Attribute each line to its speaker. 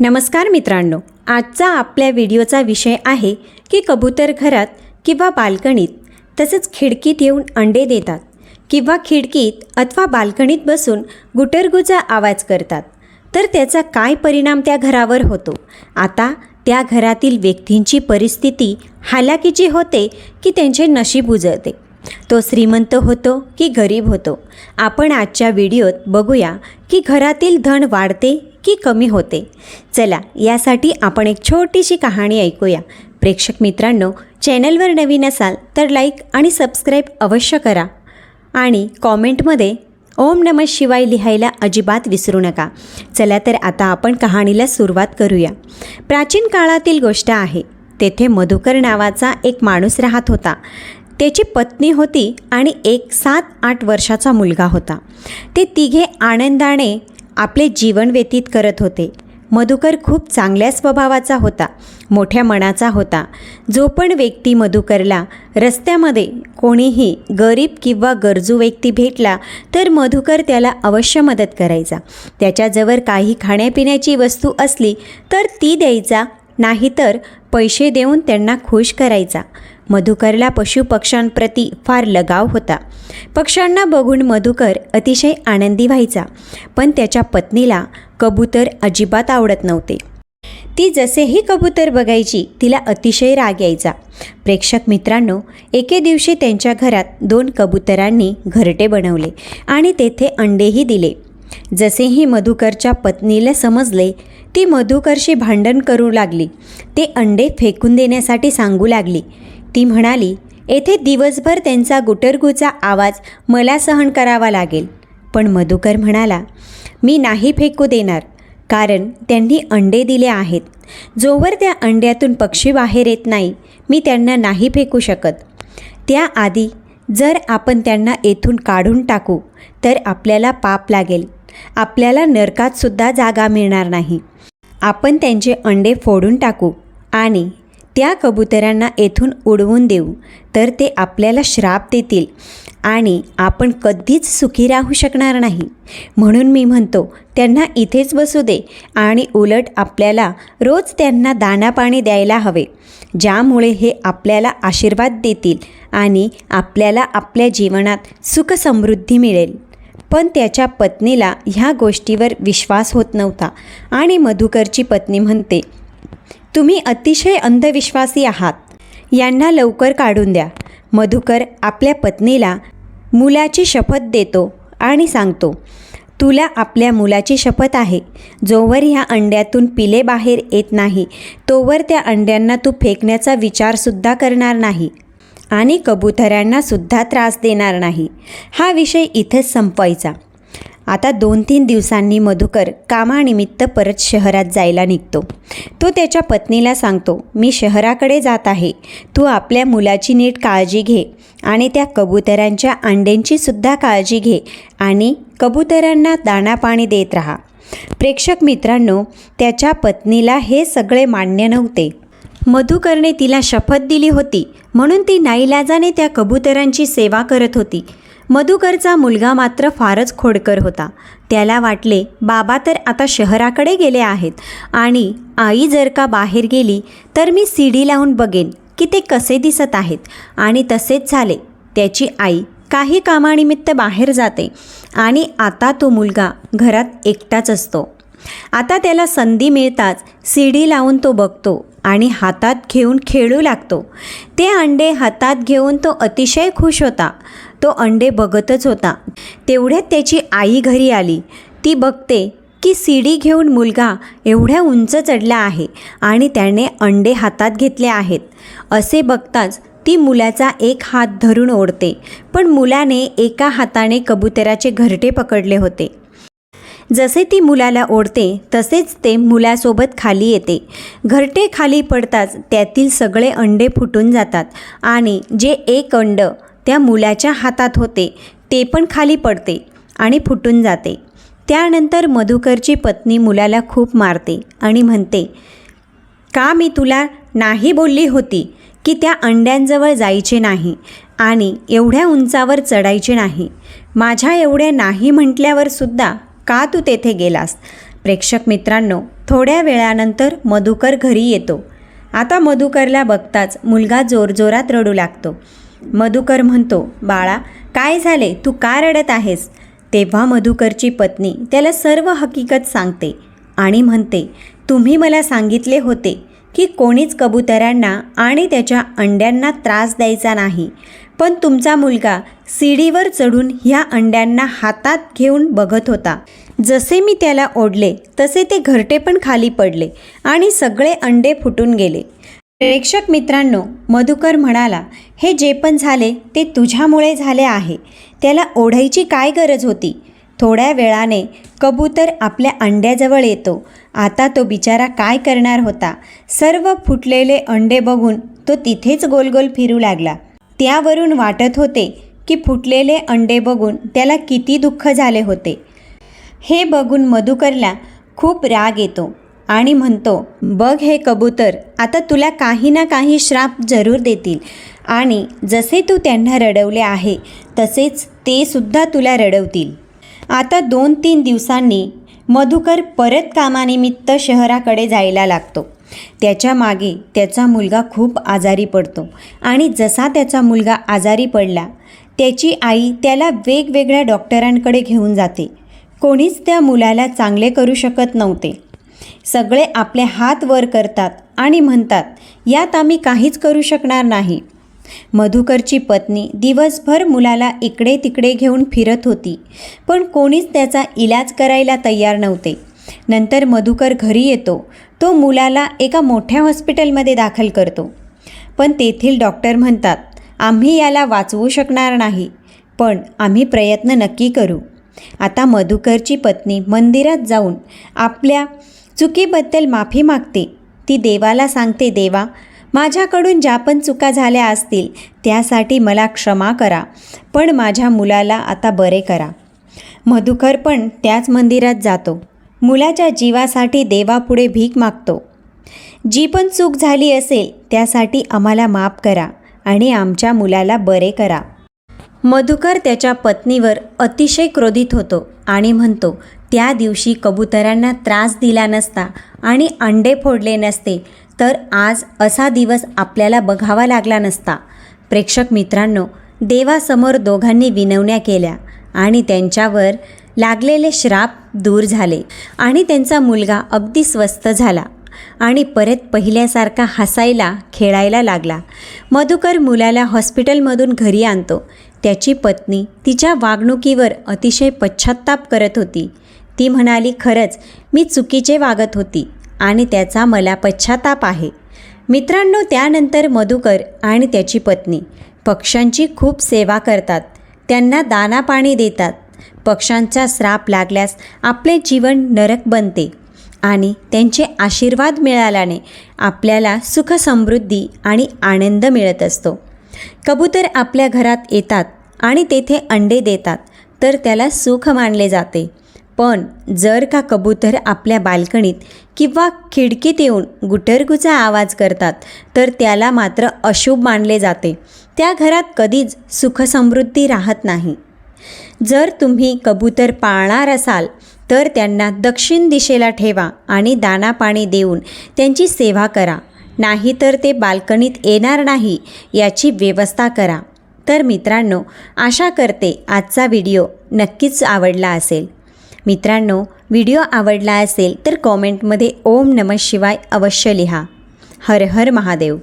Speaker 1: नमस्कार मित्रांनो आजचा आपल्या व्हिडिओचा विषय आहे की कबूतर घरात किंवा बाल्कनीत तसेच खिडकीत येऊन अंडे देतात किंवा खिडकीत अथवा बाल्कनीत बसून गुटरगुजा आवाज करतात. तर त्याचा काय परिणाम त्या घरावर होतो? आता त्या घरातील व्यक्तींची परिस्थिती हालाकीची होते की त्यांचे नशीब उजळते. तो श्रीमंत होतो की गरीब होतो? आपण आजच्या व्हिडिओत बघूया की घरातील धन वाढते की कमी होते. चला यासाठी आपण एक छोटीशी कहाणी ऐकूया. प्रेक्षक मित्रांनो चॅनलवर नवीन असाल तर लाईक आणि सबस्क्राईब अवश्य करा. आणि कॉमेंटमध्ये ओम नम शिवाय लिहायला अजिबात विसरू नका. चला तर आता आपण कहाणीला सुरुवात करूया. प्राचीन काळातील गोष्ट आहे तेथे मधुकर नावाचा एक माणूस राहत होता. त्याची पत्नी होती आणि एक सात आठ वर्षाचा मुलगा होता. ते तिघे आनंदाने आपले जीवन व्यतीत करत होते. मधुकर खूप चांगल्या स्वभावाचा होता मोठ्या मनाचा होता. जो पण व्यक्ती मधुकरला रस्त्यामध्ये कोणीही गरीब किंवा गरजू व्यक्ती भेटला तर मधुकर त्याला अवश्य मदत करायचा. त्याच्याजवळ काही खाण्यापिण्याची वस्तू असली तर ती द्यायचा. नाहीतर पैसे देऊन त्यांना खुश करायचा. मधुकरला पशुपक्ष्यांप्रती फार लगाव होता. पक्ष्यांना बघून मधुकर अतिशय आनंदी व्हायचा पण त्याच्या पत्नीला कबूतर अजिबात आवडत नव्हते. ती जसेही कबूतर बघायची तिला अतिशय राग यायचा. प्रेक्षक मित्रांनो एके दिवशी त्यांच्या घरात दोन कबुतरांनी घरटे बनवले आणि तेथे अंडेही दिले. जसेही मधुकरच्या पत्नीला समजले ती मधुकरशी भांडण करू लागली. ते अंडे फेकून देण्यासाठी सांगू लागली. ती म्हणाली येथे दिवसभर त्यांचा गुटरगुचा आवाज मला सहन करावा लागेल. पण मधुकर म्हणाला मी नाही फेकू देणार कारण त्यांनी अंडे दिले आहेत. जोवर त्या अंड्यातून पक्षी बाहेर येत नाही मी त्यांना नाही फेकू शकत. त्याआधी जर आपण त्यांना येथून काढून टाकू तर आपल्याला पाप लागेल. आपल्याला नरकातसुद्धा जागा मिळणार नाही. आपण त्यांचे अंडे फोडून टाकू आणि त्या कबुतरांना येथून उडवून देऊ तर ते आपल्याला श्राप देतील आणि आपण कधीच सुखी राहू शकणार नाही. म्हणून मी म्हणतो त्यांना इथेच बसू दे आणि उलट आपल्याला रोज त्यांना दाना पाणी द्यायला हवे ज्यामुळे हे आपल्याला आशीर्वाद देतील आणि आपल्याला आपल्या जीवनात सुखसमृद्धी मिळेल. पण त्याच्या पत्नीला ह्या गोष्टीवर विश्वास होत नव्हता आणि मधुकरची पत्नी म्हणते तुम्ही अतिशय अंधविश्वासी आहात. यांना लवकर काढून द्या. मधुकर आपल्या पत्नीला मुलाची शपथ देतो आणि सांगतो तुला आपल्या मुलाची शपथ आहे. जोवर ह्या अंड्यातून पिले बाहेर येत नाही तोवर त्या अंड्यांना तू फेकण्याचा विचारसुद्धा करणार नाही आणि कबुतरांनासुद्धा त्रास देणार नाही. हा विषय इथेच संपवायचा. आता दोन तीन दिवसांनी मधुकर कामानिमित्त परत शहरात जायला निघतो. तो त्याच्या पत्नीला सांगतो मी शहराकडे जात आहे. तू आपल्या मुलाची नीट काळजी घे आणि त्या कबुतरांच्या अंड्यांची सुद्धा काळजी घे आणि कबुतरांना दाणा पाणी देत राहा. प्रेक्षक मित्रांनो त्याच्या पत्नीला हे सगळे मान्य नव्हते. मधुकरने तिला शपथ दिली होती म्हणून ती नाईलाजाने त्या कबुतरांची सेवा करत होती. मधुकरचा मुलगा मात्र फारच खोडकर होता. त्याला वाटले बाबा तर आता शहराकडे गेले आहेत आणि आई जर का बाहेर गेली तर मी सीडी लावून बघेन की ते कसे दिसत आहेत. आणि तसेच झाले. त्याची आई काही कामानिमित्त बाहेर जाते आणि आता तो मुलगा घरात एकटाच असतो. आता त्याला संधी मिळताच सीडी लावून तो बघतो. आणि हातात घेऊन खेळू लागतो. ते अंडे हातात घेऊन तो अतिशय खुश होता. तो अंडे बघतच होता. तेवढ्यात त्याची आई घरी आली. ती बघते की सीडी घेऊन मुलगा एवढ्या उंच चढला आहे आणि त्याने अंडे हातात घेतले आहेत. असे बघताच ती मुलाचा एक हात धरून ओढते पण मुलाने एका हाताने कबुतराचे घरटे पकडले होते. जसे ती मुलाला ओढते तसेच ते मुलासोबत खाली येते. घरटे खाली पडताच त्यातील सगळे अंडे फुटून जातात आणि जे एक अंड त्या मुलाच्या हातात होते ते पण खाली पडते आणि फुटून जाते. त्यानंतर मधुकरची पत्नी मुलाला खूप मारते आणि म्हणते का मी तुला नाही बोलली होती की त्या अंड्यांजवळ जायचे नाही आणि एवढ्या उंचावर चढायचे नाही? माझ्या एवढ्या नाही म्हटल्यावर सुद्धा का तू तेथे गेलास? प्रेक्षक मित्रांनो थोड्या वेळानंतर मधुकर घरी येतो. आता मधुकरला बघताच मुलगा जोरजोरात रडू लागतो. मधुकर म्हणतो बाळा काय झाले? तू का रडत आहेस? तेव्हा मधुकरची पत्नी त्याला सर्व हकीकत सांगते आणि म्हणते तुम्ही मला सांगितले होते की कोणीच कबुतरांना आणि त्याच्या अंड्यांना त्रास द्यायचा नाही. पण तुमचा मुलगा सीडीवर चढून ह्या अंड्यांना हातात घेऊन बघत होता. जसे मी त्याला ओढले तसे ते घरटे पण खाली पडले आणि सगळे अंडे फुटून गेले. प्रेक्षक मित्रांनो मधुकर म्हणाला हे जे पण झाले ते तुझ्यामुळे झाले आहे. त्याला ओढायची काय गरज होती? थोड्या वेळाने कबूतर आपल्या अंड्याजवळ येतो. आता तो बिचारा काय करणार होता? सर्व फुटलेले अंडे बघून तो तिथेच गोलगोल फिरू लागला. त्यावरून वाटत होते की फुटलेले अंडे बघून त्याला किती दुःख झाले होते. हे बघून मधुकरला खूप राग येतो आणि म्हणतो बघ हे कबूतर आता तुला काही ना काही श्राप जरूर देतील. आणि जसे तू त्यांना रडवले आहे तसेच ते सुद्धा तुला रडवतील. आता दोन तीन दिवसांनी मधुकर परत कामानिमित्त शहराकडे जायला लागतो. त्याच्यामागे त्याचा मुलगा खूप आजारी पडतो. आणि जसा त्याचा मुलगा आजारी पडला त्याची आई त्याला वेगवेगळ्या डॉक्टरांकडे घेऊन जाते. कोणीच त्या मुलाला चांगले करू शकत नव्हते. सगळे आपले हात वर करतात आणि म्हणतात यात आम्ही काहीच करू शकणार नाही. मधुकरची पत्नी दिवसभर मुलाला इकडे तिकडे घेऊन फिरत होती पण कोणीच त्याचा इलाज करायला तयार नव्हते. नंतर मधुकर घरी येतो. तो मुलाला एका मोठ्या हॉस्पिटलमध्ये दाखल करतो. पण तेथील डॉक्टर म्हणतात आम्ही याला वाचवू शकणार नाही पण आम्ही प्रयत्न नक्की करू. आता मधुकरची पत्नी मंदिरात जाऊन आपल्या चुकीबद्दल माफी मागते. ती देवाला सांगते देवा माझ्याकडून ज्या पण चुका झाल्या असतील त्यासाठी मला क्षमा करा. पण माझ्या मुलाला आता बरे करा. मधुकर पण त्याच मंदिरात जातो. मुलाच्या जीवासाठी देवापुढे भीक मागतो. जी पण चूक झाली असेल त्यासाठी आम्हाला माफ करा आणि आमच्या मुलाला बरे करा. मधुकर त्याच्या पत्नीवर अतिशय क्रोधित होतो आणि म्हणतो त्या दिवशी कबुतरांना त्रास दिला नसता आणि अंडे फोडले नसते. तर आज असा दिवस आपल्याला बघावा लागला नसता. प्रेक्षक मित्रांनो देवासमोर दोघांनी विनवण्या केल्या आणि त्यांच्यावर लागलेले श्राप दूर झाले आणि त्यांचा मुलगा अगदी स्वस्थ झाला आणि परत पहिल्यासारखा हसायला खेळायला लागला. मधुकर मुलाला हॉस्पिटलमधून घरी आणतो. त्याची पत्नी तिच्या वागणुकीवर अतिशय पश्चाताप करत होती. ती म्हणाली खरंच मी चुकीचे वागत होती. आणि त्याचा मला पश्चाताप आहे. मित्रांनो त्यानंतर मधुकर आणि त्याची पत्नी पक्ष्यांची खूप सेवा करतात. त्यांना दाना पाणी देतात. पक्ष्यांचा श्राप लागल्यास आपले जीवन नरक बनते आणि त्यांचे आशीर्वाद मिळाल्याने आपल्याला सुख समृद्धी आणि आनंद मिळत असतो. कबूतर आपल्या घरात येतात आणि तेथे अंडे देतात तर त्याला सुख मानले जाते. पण जर का कबूतर आपल्या बाल्कनीत किंवा खिडकीत येऊन गुटरगुचा आवाज करतात तर त्याला मात्र अशुभ मानले जाते. त्या घरात कधीच सुखसमृद्धी राहत नाही. जर तुम्ही कबूतर पाळणार असाल तर त्यांना दक्षिण दिशेला ठेवा आणि दाना पाणी देऊन त्यांची सेवा करा. नाहीतर ते बाल्कनीत येणार नाही याची व्यवस्था करा. तर मित्रांनो आशा करते आजचा व्हिडिओ नक्कीच आवडला असेल. मित्रांनो व्हिडिओ आवडला असेल तर कॉमेंटमध्ये ओम नमः शिवाय अवश्य लिहा. हर हर महादेव.